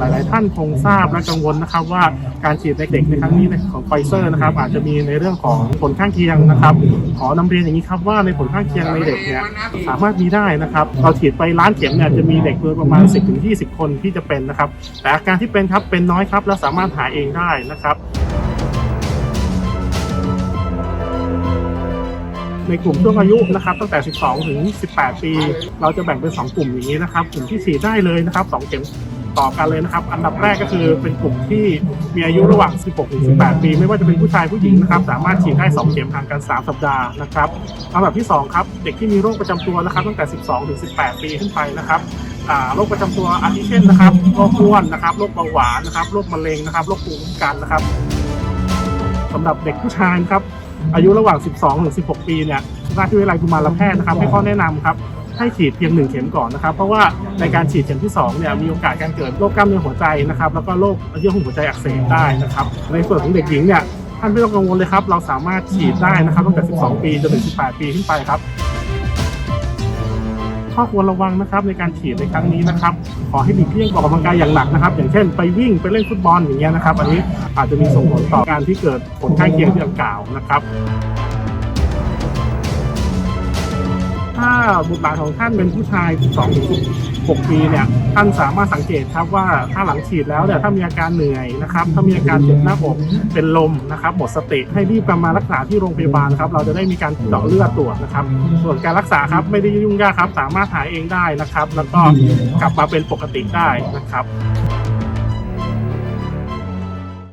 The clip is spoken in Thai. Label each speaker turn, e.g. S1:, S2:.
S1: หลาย ๆ ท่านคงทราบและกังวลนะครับว่าการฉีดในเด็กในครั้งนี้ของไฟเซอร์นะครับอาจจะมีในเรื่องของผลข้างเคียงนะครับ ขอนำเรียนอย่างนี้ครับว่าในผลข้างเคียงในเด็กเนี่ยสามารถมีได้นะครับเราฉีดไปล้านเข็มเนี่ยจะมีเด็กโดยประมาณ 10-20 คนที่จะเป็นนะครับ แต่อาการที่เป็นครับเป็นน้อยครับและสามารถหายเองได้นะครับในกลุ่มช่วงอายุนะครับตั้งแต่ 12 ถึง 18 ปี เราจะแบ่งเป็น 2 กลุ่มอย่างนี้นะครับ กลุ่มที่ฉีดได้เลยนะครับ 2 เข็ม ต่อกันเลยนะครับ อันดับแรกก็คือเป็นกลุ่มที่มีอายุระหว่าง 16 ถึง 18 ปี ไม่ว่าจะเป็นผู้ชายผู้หญิงนะครับ สามารถฉีดได้ 2 เข็มห่างกัน 3 สัปดาห์นะครับอันดับที่ 2 ครับ เด็กที่มีโรคประจำตัวนะครับ ตั้งแต่ 12 ถึง 18 ปีขึ้นไปนะครับโรคประจำตัวอาทิเช่นนะครับ โรคอ้วนนะครับ โรคเบาหวานนะครับ โรคมะเร็งนะครับ โรคภูมิคุ้มกันนะครับสำหรับเด็กผู้ชายครับ อายุระหว่าง 12 ถึง 16 ปีเนี่ย ราชวิทยาลัยกุมารแพทย์นะครับ ให้ข้อแนะนำครับ ให้ฉีดเพียง 1 เข็มก่อนนะครับ เพราะว่าในการฉีดเข็มที่2เนี่ยมีโอกาสการเกิดโรคกล้ามเนื้อหัวใจนะครับแล้วก็โรคเยื่อหุ้มหัวใจอักเสบได้นะครับในส่วนของเด็กหญิงเนี่ยท่านไม่ต้องกังวลเลยครับ เราสามารถฉีดได้นะครับตั้งแต่ 12 ปีจนถึง 18 ปีขึ้นไปครับ ข้อควรระวังนะครับในการฉีดในครั้งนี้นะครับ ขอให้หลีกเลี่ยงออกกำลังกายอย่างหนักนะครับ อย่างเช่นไปวิ่งไปเล่นฟุตบอลอย่างเงี้ยนะครับ อันนี้อาจจะมีส่งผลต่อการที่เกิดผลข้างเคียงที่ดังกล่าวนะครับ บุตรหลานของท่านเป็นผู้ชาย26ปีเนี่ยท่านสามารถสังเกตครับว่าถ้าหลังฉีดแล้วเนี่ยถ้ามีอาการเหนื่อยนะครับถ้ามีอาการเจ็บหน้าอกเป็นลมนะครับหมดสติให้รีบกลับมารักษาที่โรงพยาบาลครับเราจะได้มีการเจาะเลือดตรวจนะครับ ส่วนการรักษาครับไม่ได้ยุ่งยากครับ สามารถหายเองได้นะครับ แล้วก็กลับมาเป็นปกติได้นะครับ